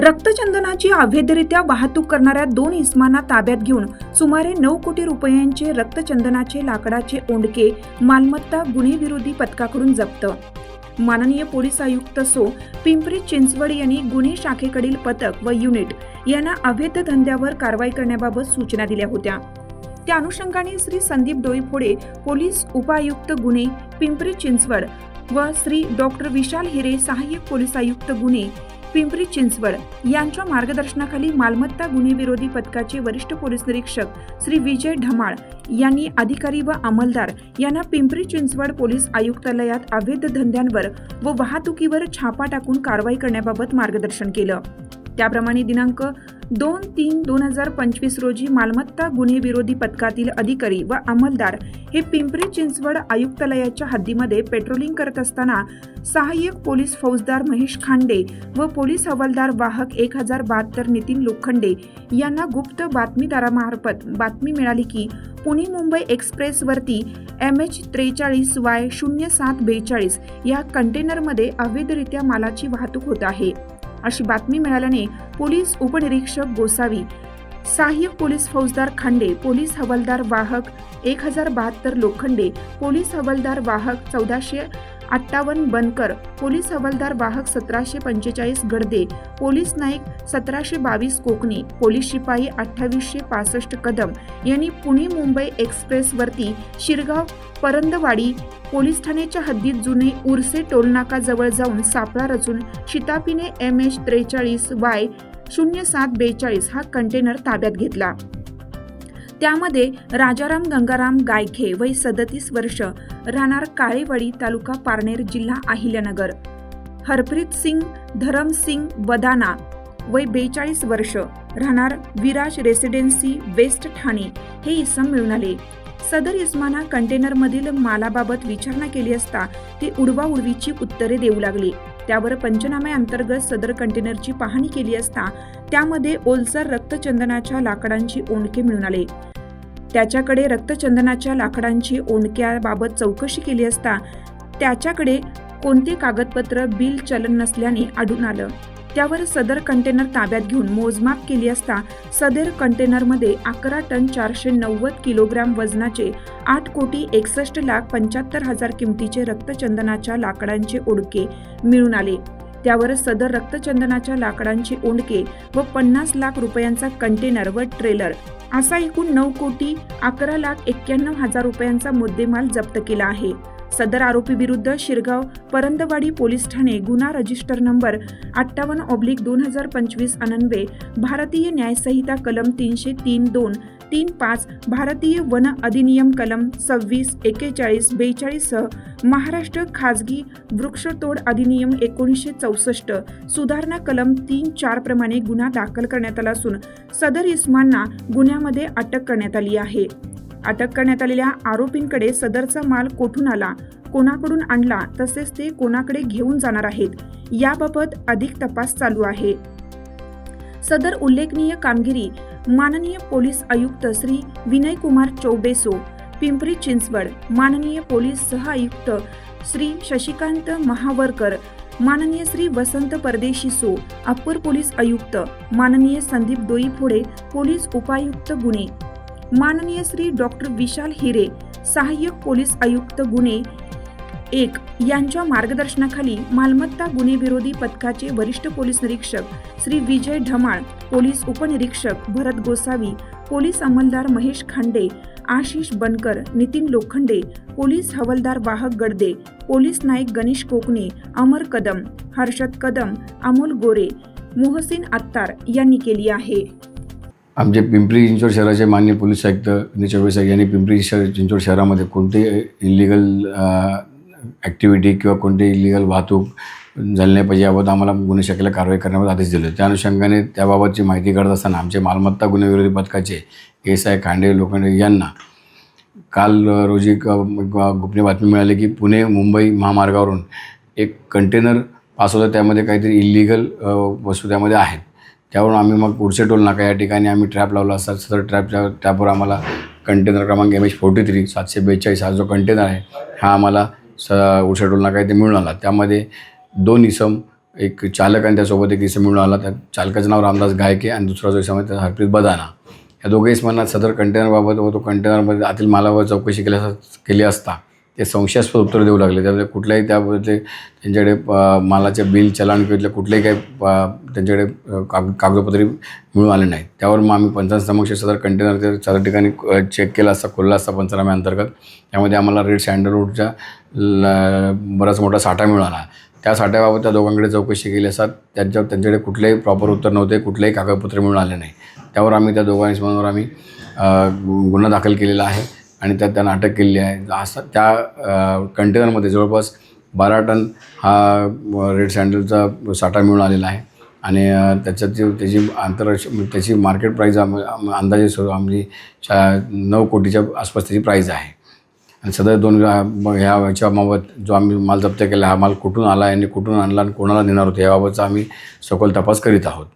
रक्तचंदनाची अवैधरित्या वाहतूक करणाऱ्या दोन इसमांना ताब्यात घेऊन सुमारे नऊ कोटी रुपयांचे रक्तचंदनाचे लाकडाचे ओंडके मालमत्ता गुन्हेविरोधी पथकाकडून जप्त. माननीय पोलीस आयुक्त सो पिंपरी चिंचवड यांनी गुन्हे शाखेकडील पथक व युनिट यांना अवैध धंद्यावर कारवाई करण्याबाबत सूचना दिल्या होत्या. त्या अनुषंगाने श्री संदीप डोईफोडे पोलीस उपायुक्त गुन्हे पिंपरी चिंचवड व श्री डॉक्टर विशाल हिरे सहाय्यक पोलीस आयुक्त गुन्हे पिंपरी चिंचवड यांच्या मार्गदर्शनाखाली मालमत्ता गुन्हेविरोधी पथकाचे वरिष्ठ पोलीस निरीक्षक श्री विजय ढमाळ यांनी अधिकारी व अंमलदार यांना पिंपरी चिंचवड पोलीस आयुक्तालयात अवैध धंद्यांवर व वाहतुकीवर छापा टाकून कारवाई करण्याबाबत मार्गदर्शन केलं. त्याप्रमाणे दिनांक दोन तीन दोन हजार पंचवीस रोजी मालमत्ता गुन्हेविरोधी पथकातील अधिकारी व अंमलदार हे पिंपरी चिंचवड आयुक्तालयाच्या हद्दीमध्ये पेट्रोलिंग करत असताना सहाय्यक पोलीस फौजदार महेश खांडे व पोलीस हवालदार वाहक एक हजार बहात्तर नितीन लोखंडे यांना गुप्त बातमीदारामार्फत बातमी मिळाली की पुणे मुंबई एक्सप्रेसवरती एम एच त्रेचाळीस वाय शून्य सात बेचाळीस या कंटेनरमध्ये अवैधरित्या मालाची वाहतूक होत आहे. अशी बातमी मिळाल्याने पोलीस उपनिरीक्षक गोसावी सहाय्यक पोलीस फौजदार खांडे पोलीस हवालदार वाहक एक हजार बहात्तर लोखंडे पोलीस हवालदार वाहक चौदाशे अठ्ठावन्न बनकर पोलीस हवालदार वाहक सतराशे पंचेचाळीस गडदे पोलीस नाईक सतराशे बावीस कोकणी पोलीस शिपाई अठ्ठावीसशे पासष्ट कदम यांनी पुणे मुंबई एक्सप्रेसवरती शिरगाव परंदवाडी पोलीस ठाण्याच्या हद्दीत जुने उर्से टोलनाकाजवळ जाऊन सापळा रचून शितापीने एम एच त्रेचाळीस वाय शून्य सात बेचाळीस हा कंटेनर ताब्यात घेतला. त्यामध्ये राजाराम गंगाराम गायखे वय सदतीस वर्ष राहणार काळेवाडी तालुका पारनेर जिल्हा अहिल्यानगर. हरप्रीत सिंग धरमसिंग बदाना वय बेचाळीस वर्ष राहणार विराज रेसिडेन्सी वेस्ट ठाणे. हे इसम मिळून आले सदर इस्माना कंटेनरमधील मालाबाबत विचारणा केली असता ते उडवाउडवीची उत्तरे देऊ लागले. त्यावर पंचनाम्याअंतर्गत सदर कंटेनरची पाहणी केली असता त्यामध्ये ओलसर रक्तचंदनाच्या लाकडांची ओंडके मिळून आले त्याच्याकडे रक्तचंदनाच्या लाकडांची ओंडक्याबाबत चौकशी केली असता त्याच्याकडे कोणते कागदपत्र बिल चलन नसल्याने आढळून आलं. त्यावर सदर कंटेनर ताब्यात घेऊन मोजमाप केली असता सदर कंटेनरमध्ये अकरा टन चारशे नव्वद किलोग्रॅम वजनाचे आठ कोटी एकसष्ट लाख पंच्याहत्तर हजार किमतीचे रक्तचंदनाच्या लाकडांचे ओडके मिळून आले. त्यावर सदर रक्तचंदनाच्या लाकडांची ओंडके व पन्नास लाख रुपयांचा कंटेनर व ट्रेलर असा एकूण नऊ कोटी अकरा लाख एक्क्याण्णव हजार रुपयांचा मुद्देमाल जप्त केला आहे. सदर आरोपी विरुद्ध शिरगाव परंदवाडी पोलीस ठाणे गुन्हा रजिस्टर नंबर अठ्ठावन्न ऑब्लिक दोन हजार पंचवीस अनन्वे भारतीय न्यायसंहिता कलम तीनशे तीन दोन तीन पाच भारतीय वन अधिनियम कलम सव्वीस एकेचाळीस बेचाळीससह महाराष्ट्र खाजगी वृक्षतोड अधिनियम एकोणीसशे चौसष्ट सुधारणा कलम तीन चार प्रमाणे गुन्हा दाखल करण्यात आला असून सदर इस्मांना गुन्ह्यामध्ये अटक करण्यात आली आहे. अटक करण्यात आलेल्या आरोपींकडे सदरचा माल कोठून आला कोणाकडून आणला तसेच ते कोणाकडे घेऊन जाणार आहेत याबाबत अधिक तपास चालू आहे. सदर उल्लेखनीय कामगिरी माननीय पोलीस आयुक्त श्री विनय कुमार चौबेसो पिंपरी चिंचवड माननीय पोलीस सह आयुक्त श्री शशिकांत महावरकर माननीय Shri Vasant Pardeshi so upper police आयुक्त माननीय संदीप डोईफोडे पोलीस उपायुक्त गुन्हे माननीय श्री डॉक्टर विशाल हिरे सहाय्यक पोलीस आयुक्त गुन्हे एक यांच्या मार्गदर्शनाखाली मालमत्ता गुन्हेविरोधी पथकाचे वरिष्ठ पोलीस निरीक्षक श्री विजय ढमाळ पोलीस उपनिरीक्षक भरत गोसावी पोलीस अंमलदार महेश खांडे आशिष बनकर नितीन लोखंडे पोलीस हवालदार वाहक गडदे पोलीस नाईक गणेश कोकणे अमर कदम हर्षद कदम अमोल गोरे मोहसिन अत्तार यांनी केली आहे. आमचे पिंपरी चिंचवड शहराचे मान्य पोलीस आयुक्त विनय चौबे साहेब यांनी पिंपरी शहर चिंचवड शहरामध्ये कोणतेही इलिगल ॲक्टिव्हिटी किंवा कोणती इलिगल वाहतूक झाली नाही पाहिजे याबाबत आम्हाला गुन्हे शाखेला कारवाई करण्याबाबत आदेश दिले त्या अनुषंगाने त्याबाबतची माहिती काढत असताना आमचे मालमत्ता गुन्हेविरोधी पथकाचे एस आय खांडे लोखंडे यांना काल रोजी एक गुप्त बातमी मिळाली की पुणे मुंबई महामार्गावरून एक कंटेनर पास होतं त्यामध्ये काहीतरी इलिगल वस्तू त्यामध्ये आहेत. त्यावरून आम्ही मग पुढचे टोल नाका या ठिकाणी आम्ही ट्रॅप लावला असता. सदर ट्रॅपच्या ट्रॅपवर आम्हाला कंटेनर क्रमांक एम एच फोर्टी थ्री सातशे बेचाळीस हा जो कंटेनर आहे हा आम्हाला स उडसे टोल नाका इथे मिळून आला. त्यामध्ये दोन इसम एक चालक आणि त्यासोबत एक इसम मिळून आला. त्या चालकाचं नाव रामदास गायके आणि दुसरा जो इसम आहे त्याचा हरप्रीत बदाना. या दोघे इसमांना सदर कंटेनरबाबत व तो कंटेनरमध्ये आतील मालावर चौकशी केल्या केली असता. ते संशयास्पद उत्तर देऊ लागले. त्यामुळे कुठल्याही त्याबद्दल म्हणजे त्यांच्याकडे मालाचे बिल चलान किंवा कुठलेही काही त्यांच्याकडे काग कागदपत्रे मिळून आले नाहीत. त्यावर मग आम्ही पंचायत समक्ष सदर कंटेनर ते सदर ठिकाणी चेक केला असता खोलला असता पंचनाम्याअंतर्गत अंतर्गत. त्यामध्ये आम्हाला रेड सँडलवूडच्या ल बराच मोठा साठा मिळाला. त्या साठ्याबाबत त्या दोघांकडे चौकशी केली असतात त्यांच्या त्यांच्याकडे कुठलेही प्रॉपर उत्तर नव्हते कुठलेही कागदपत्रे मिळून आले नाही. त्यावर आम्ही त्या दोघांवर आम्ही गुन्हा दाखल केलेला आहे. आणि त्यात त्यांना अटक केलेली आहे. असं त्या कंटेनरमध्ये जवळपास बारा टन हा रेड सँडलचा साठा मिळून आलेला आहे. आणि त्याच्यात जी त्याची आंतरराष्ट्रीय म्हणजे त्याची मार्केट प्राईज आम अंदाजे सुरू आमची चा नऊ कोटीच्या आसपास त्याची प्राईज आहे. आणि सदर दोन ह्या याच्याबाबत जो आम्ही माल जप्त केला हा माल कुठून आला आणि कुठून आणला आणि कोणाला देणार होतो याबाबतचा आम्ही सखोल तपास करीत आहोत.